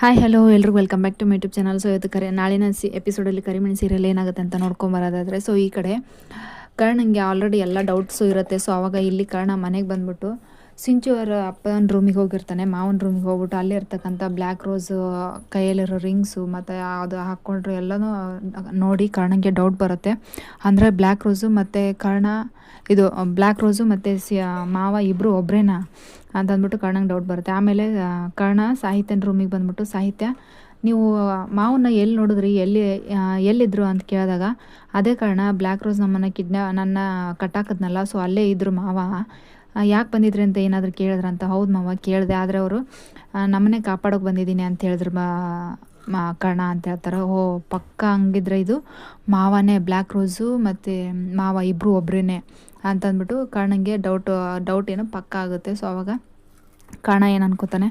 Hi hello ಎಲ್ರಿಗೂ welcome back to my YouTube channel so ಇವತ್ತು ಕರೆ, ನಾಳಿನ ಸಿ ಎಪಿಸೋಡಲ್ಲಿ ಕರಿಮಣಿ ಸೀರಿಯಲ್ ಏನಾಗುತ್ತೆ ಅಂತ ನೋಡ್ಕೊಂಬರೋದಾದರೆ ಸೊ ಈ ಕಡೆ ಕರ್ಣಂಗೆ ಆಲ್ರೆಡಿ ಎಲ್ಲ ಡೌಟ್ಸು ಇರುತ್ತೆ. ಸೊ ಆವಾಗ ಇಲ್ಲಿ ಕರ್ಣ ಮನೆಗೆ ಬಂದ್ಬಿಟ್ಟು ಸಿಂಚು ಅವರ ಅಪ್ಪನ ರೂಮಿಗೆ ಹೋಗಿರ್ತಾನೆ, ಮಾವನ ರೂಮಿಗೆ ಹೋಗ್ಬಿಟ್ಟು ಅಲ್ಲಿ ಇರ್ತಕ್ಕಂಥ ಬ್ಲ್ಯಾಕ್ ರೋಸ್ ಕೈಯಲ್ಲಿರೋ ರಿಂಗ್ಸು ಮತ್ತು ಅದು ಹಾಕ್ಕೊಂಡ್ರೆ ಎಲ್ಲನೂ ನೋಡಿ ಕರ್ಣಂಗೆ ಡೌಟ್ ಬರುತ್ತೆ. ಅಂದರೆ ಬ್ಲ್ಯಾಕ್ ರೋಸು ಮತ್ತು ಕರ್ಣ, ಇದು ಬ್ಲ್ಯಾಕ್ ರೋಸು ಮತ್ತು ಸಿ, ಮಾವ ಇಬ್ಬರು ಒಬ್ಬರೇನಾ ಅಂತಂದ್ಬಿಟ್ಟು ಕರ್ಣಂಗೆ ಡೌಟ್ ಬರುತ್ತೆ. ಆಮೇಲೆ ಕರ್ಣ ಸಾಹಿತ್ಯನ ರೂಮಿಗೆ ಬಂದ್ಬಿಟ್ಟು, ಸಾಹಿತ್ಯ, ನೀವು ಮಾವನ್ನ ಎಲ್ಲಿ ನೋಡಿದ್ರಿ? ಎಲ್ಲಿ ಎಲ್ಲಿದ್ದರು ಅಂತ ಕೇಳಿದಾಗ, ಅದೇ ಕಾರಣ ಬ್ಲ್ಯಾಕ್ ರೋಸ್ ನಮ್ಮನ್ನು ಕಿಡ್ನ ನನ್ನ ಕಟ್ಟಾಕದ್ನಲ್ಲ ಸೊ ಅಲ್ಲೇ ಇದ್ದರು ಮಾವ. ಯಾಕೆ ಬಂದಿದ್ರಿ ಅಂತ ಏನಾದರೂ ಕೇಳಿದ್ರಂತ ಹೌದು ಮಾವ, ಕೇಳಿದೆ. ಆದರೆ ಅವರು ನಮ್ಮನ್ನೇ ಕಾಪಾಡೋಕೆ ಬಂದಿದ್ದೀನಿ ಅಂತ ಹೇಳಿದ್ರು. ಮಾ ಕರ್ಣ ಅಂತ ಹೇಳ್ತಾರೆ. ಓ, ಪಕ್ಕ ಹಂಗಿದ್ರೆ ಇದು ಮಾವನೇ ಬ್ಲ್ಯಾಕ್ ರೋಸು ಮತ್ತು ಮಾವ ಇಬ್ಬರು ಒಬ್ಬರೇ ಅಂತಂದ್ಬಿಟ್ಟು ಕರ್ಣಂಗೆ ಡೌಟ್ ಡೌಟ್ ಏನೋ ಪಕ್ಕ ಆಗುತ್ತೆ. ಸೊ ಅವಾಗ ಕರ್ಣ ಏನು ಅನ್ಕೋತಾನೆ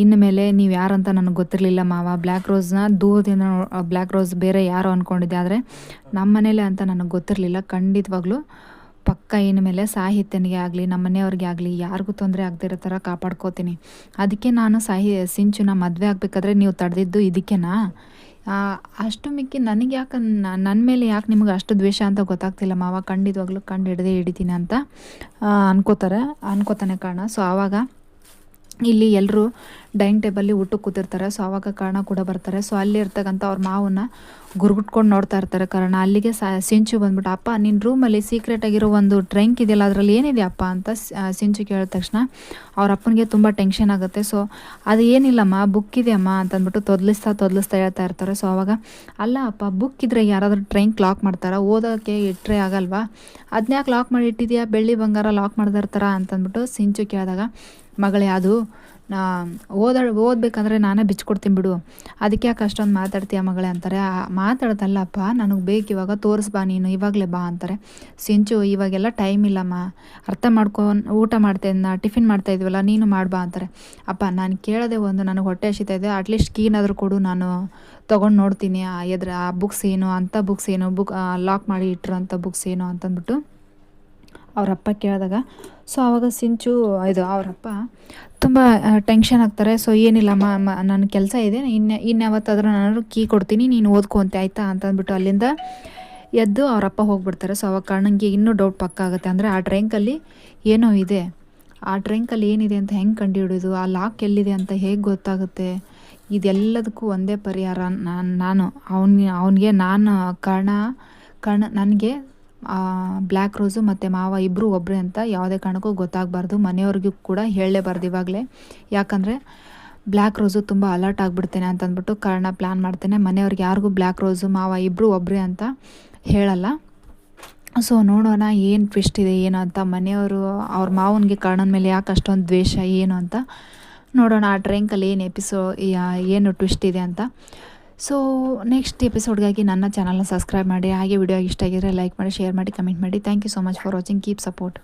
ಇನ್ನು ಮೇಲೆ ನೀವು ಯಾರಂತ ನನಗೆ ಗೊತ್ತಿರಲಿಲ್ಲ ಮಾವ. ಬ್ಲ್ಯಾಕ್ ರೋಸ್ನ ದೂರದಿಂದ ಬ್ಲ್ಯಾಕ್ ರೋಸ್ ಬೇರೆ ಯಾರು ಅಂದ್ಕೊಂಡಿದ್ದೆ ಆದರೆ ನಮ್ಮ ಮನೇಲೆ ಅಂತ ನನಗೆ ಗೊತ್ತಿರಲಿಲ್ಲ. ಖಂಡಿತವಾಗ್ಲೂ ಪಕ್ಕ ಏನ ಮೇಲೆ ಸಾಹಿತ್ಯನಿಗೆ ಆಗಲಿ, ನಮ್ಮ ಮನೆಯವ್ರಿಗೆ ಆಗಲಿ, ಯಾರಿಗೂ ತೊಂದರೆ ಆಗದಿರೋ ಥರ ಕಾಪಾಡ್ಕೋತೀನಿ. ಅದಕ್ಕೆ ನಾನು ಸಾಹಿ, ಸಿಂಚುನ ಮದುವೆ ಆಗಬೇಕಾದ್ರೆ ನೀವು ತಡೆದಿದ್ದು ಇದಕ್ಕೆನಾ? ಅಷ್ಟು ಮಿಕ್ಕಿ ನನಗೆ ಯಾಕೆ ನನ್ನ ಮೇಲೆ ಯಾಕೆ ನಿಮಗೆ ಅಷ್ಟು ದ್ವೇಷ ಅಂತ ಗೊತ್ತಾಗ್ತಿಲ್ಲ ಮಾವ? ಖಂಡಿತವಾಗ್ಲೂ ಕಂಡು ಹಿಡ್ದೇ ಹಿಡಿತೀನಿ ಅಂತ ಅನ್ಕೋತಾರೆ, ಅನ್ಕೋತಾನೆ ಕಾರಣ ಸೊ ಆವಾಗ ಇಲ್ಲಿ ಎಲ್ಲರೂ ಡೈನಿಂಗ್ ಟೇಬಲ್ಲಿ ಊಟಕ್ಕೆ ಕೂತಿರ್ತಾರೆ. ಸೊ ಆವಾಗ ಕಾರಣ ಕೂಡ ಬರ್ತಾರೆ. ಸೊ ಅಲ್ಲಿ ಇರ್ತಕ್ಕಂಥ ಅವ್ರ ಮಾವನ್ನ ಗುರುಗುಟ್ಕೊಂಡು ನೋಡ್ತಾ ಇರ್ತಾರೆ. ಕಾರಣ ಅಲ್ಲಿಗೆ ಸಿಂಚು ಬಂದ್ಬಿಟ್ಟು, ಅಪ್ಪ ನಿನ್ನ ರೂಮಲ್ಲಿ ಸೀಕ್ರೆಟ್ ಆಗಿರೋ ಒಂದು ಟ್ರಂಕ್ ಇದೆಯಲ್ಲ, ಅದರಲ್ಲಿ ಏನಿದೆ ಅಪ್ಪ? ಅಂತ ಸಿಂಚು ಕೇಳಿದ ತಕ್ಷಣ ಅವ್ರ ಅಪ್ಪನಿಗೆ ತುಂಬ ಟೆನ್ಷನ್ ಆಗುತ್ತೆ. ಸೊ ಅದು ಏನಿಲ್ಲಮ್ಮ ಬುಕ್ ಇದೆ ಅಮ್ಮ ಅಂತಂದ್ಬಿಟ್ಟು ತೊದಲಿಸ್ತಾ ತೊದಲಿಸ್ತಾ ಹೇಳ್ತಾ ಇರ್ತಾರೆ. ಸೊ ಅವಾಗ ಅಲ್ಲ, ಅಪ್ಪ ಬುಕ್ ಇದ್ರೆ ಯಾರಾದರೂ ಟ್ರೈನ್ ಲಾಕ್ ಮಾಡ್ತಾರಾ? ಓದೋಕ್ಕೆ ಇಟ್ಟರೆ ಆಗಲ್ವಾ? ಅದನ್ನಾಕೆ ಲಾಕ್ ಮಾಡಿ ಇಟ್ಟಿದೆಯಾ ಬೆಳ್ಳಿ ಬಂಗಾರ ಲಾಕ್ ಮಾಡ್ದಿರ್ತಾರ ಅಂತಂದ್ಬಿಟ್ಟು ಸಿಂಚು ಕೇಳಿದಾಗ, ಮಗಳೇ, ಅದು ಓದ ಓದಬೇಕಂದ್ರೆ ನಾನೇ ಬಿಚ್ಕೊಡ್ತೀನಿ ಬಿಡು. ಅದಕ್ಕೆ ಯಾಕೆ ಅಷ್ಟೊಂದು ಮಾತಾಡ್ತೀಯ ಮಗಳೇ ಅಂತಾರೆ. ಮಾತಾಡ್ದಲ್ಲಪ್ಪ, ನನಗೆ ಬೇಕು ಇವಾಗ ತೋರಿಸ್ಬಾ ನೀನು, ಇವಾಗಲೇ ಬಾ ಅಂತಾರೆ. ಸಿಂಚು, ಇವಾಗೆಲ್ಲ ಟೈಮ್ ಇಲ್ಲಮ್ಮ. ಅರ್ಥ ಮಾಡ್ಕೊಂಡು ಊಟ ಮಾಡ್ತಾ ಟಿಫಿನ್ ಮಾಡ್ತಾ ಇದ್ವಲ್ಲ, ನೀನು ಮಾಡ್ಬಾ ಅಂತಾರೆ. ಅಪ್ಪ, ನಾನು ಕೇಳದೆ ಒಂದು ನನಗೆ ಹೊಟ್ಟೆ ಹಸಿತಾ ಇದೆ. ಅಟ್ಲೀಸ್ಟ್ ಕೀನಾದರೂ ಕೊಡು, ನಾನು ತೊಗೊಂಡು ನೋಡ್ತೀನಿ. ಎದ್ರ, ಆ ಬುಕ್ಸ್ ಏನು ಅಂಥ ಬುಕ್ಸ್ ಏನು, ಬುಕ್ ಲಾಕ್ ಮಾಡಿ ಇಟ್ಟಿರೋಂಥ ಬುಕ್ಸ್ ಏನು ಅಂತಂದ್ಬಿಟ್ಟು ಅವರಪ್ಪ ಕೇಳಿದಾಗ, ಸೊ ಆವಾಗ ಸಿಂಚು, ಇದು ಅವರಪ್ಪ ತುಂಬ ಟೆನ್ಷನ್ ಆಗ್ತಾರೆ. ಸೊ, ಏನಿಲ್ಲ, ಮ ನನ್ನ ಕೆಲಸ ಇದೆ. ಇನ್ನು ಇನ್ಯಾವತ್ತಾದರೂ ನಾನು ಕೀ ಕೊಡ್ತೀನಿ. ನೀನು ಓದ್ಕೊಂತೆ ಆಯಿತಾ? ಅಂತಂದ್ಬಿಟ್ಟು ಅಲ್ಲಿಂದ ಎದ್ದು ಅವರಪ್ಪ ಹೋಗ್ಬಿಡ್ತಾರೆ. ಸೊ, ಅವಾಗ ಕಣ್ಣಂಗೆ ಇನ್ನೂ ಡೌಟ್ ಪಕ್ಕ ಆಗುತ್ತೆ. ಅಂದರೆ ಆ ಡ್ರೈಂಕಲ್ಲಿ ಏನೋ ಇದೆ. ಆ ಡ್ರೈಂಕಲ್ಲಿ ಏನಿದೆ ಅಂತ ಹೆಂಗೆ ಕಂಡುಹಿಡಿಯೋದು ಆ ಲಾಕ್ ಎಲ್ಲಿದೆ ಅಂತ ಹೇಗೆ ಗೊತ್ತಾಗುತ್ತೆ? ಇದೆಲ್ಲದಕ್ಕೂ ಒಂದೇ ಪರಿಹಾರ ನಾನು ನಾನು, ಅವನಿಗೆ ಅವನಿಗೆ ನಾನು, ಕಾರಣ ಕಣ ನನಗೆ ಬ್ಲ್ಯಾಕ್ ರೋಸು ಮತ್ತು ಮಾವ ಇಬ್ಬರು ಒಬ್ಬರೇ ಅಂತ ಯಾವುದೇ ಕಾರಣಕ್ಕೂ ಗೊತ್ತಾಗಬಾರ್ದು. ಮನೆಯವ್ರಿಗೂ ಕೂಡ ಹೇಳಲೇಬಾರ್ದು ಇವಾಗಲೇ. ಯಾಕಂದರೆ ಬ್ಲ್ಯಾಕ್ ರೋಸು ತುಂಬ ಅಲರ್ಟ್ ಆಗಿಬಿಡ್ತೇನೆ ಅಂತಂದ್ಬಿಟ್ಟು ಕಾರಣ ಪ್ಲ್ಯಾನ್ ಮಾಡ್ತೇನೆ. ಮನೆಯವ್ರಿಗೆ ಯಾರಿಗೂ ಬ್ಲ್ಯಾಕ್ ರೋಸು ಮಾವ ಇಬ್ಬರು ಒಬ್ಬರೇ ಅಂತ ಹೇಳಲ್ಲ. ಸೊ ನೋಡೋಣ ಏನು ಟ್ವಿಸ್ಟ್ ಇದೆ, ಏನು ಅಂತ. ಮನೆಯವರು ಅವ್ರ ಮಾವನಿಗೆ ಕಾರಣದ ಮೇಲೆ ಯಾಕೆ ಅಷ್ಟೊಂದು ದ್ವೇಷ, ಏನು ಅಂತ ನೋಡೋಣ. ಆ ಟ್ರೈಂಕಲ್ಲಿ ಏನು ಎಪಿಸೋ ಏನು ಟ್ವಿಸ್ಟ್ ಇದೆ ಅಂತ. ಸೊ ನೆಕ್ಸ್ಟ್ ಎಪಿಸೋಡ್ಗಾಗಿ ನನ್ನ ಚಾನಲ್ನ ಸಬ್ಸ್ಕ್ರೈಬ್ ಮಾಡಿ, ಹಾಗೆ ವಿಡಿಯೋ ಇಷ್ಟ ಆಗಿದ್ರೆ ಲೈಕ್ ಮಾಡಿ ಶೇರ್ ಮಾಡಿ ಕಮೆಂಟ್ ಮಾಡಿ. Thank you so much for watching keep support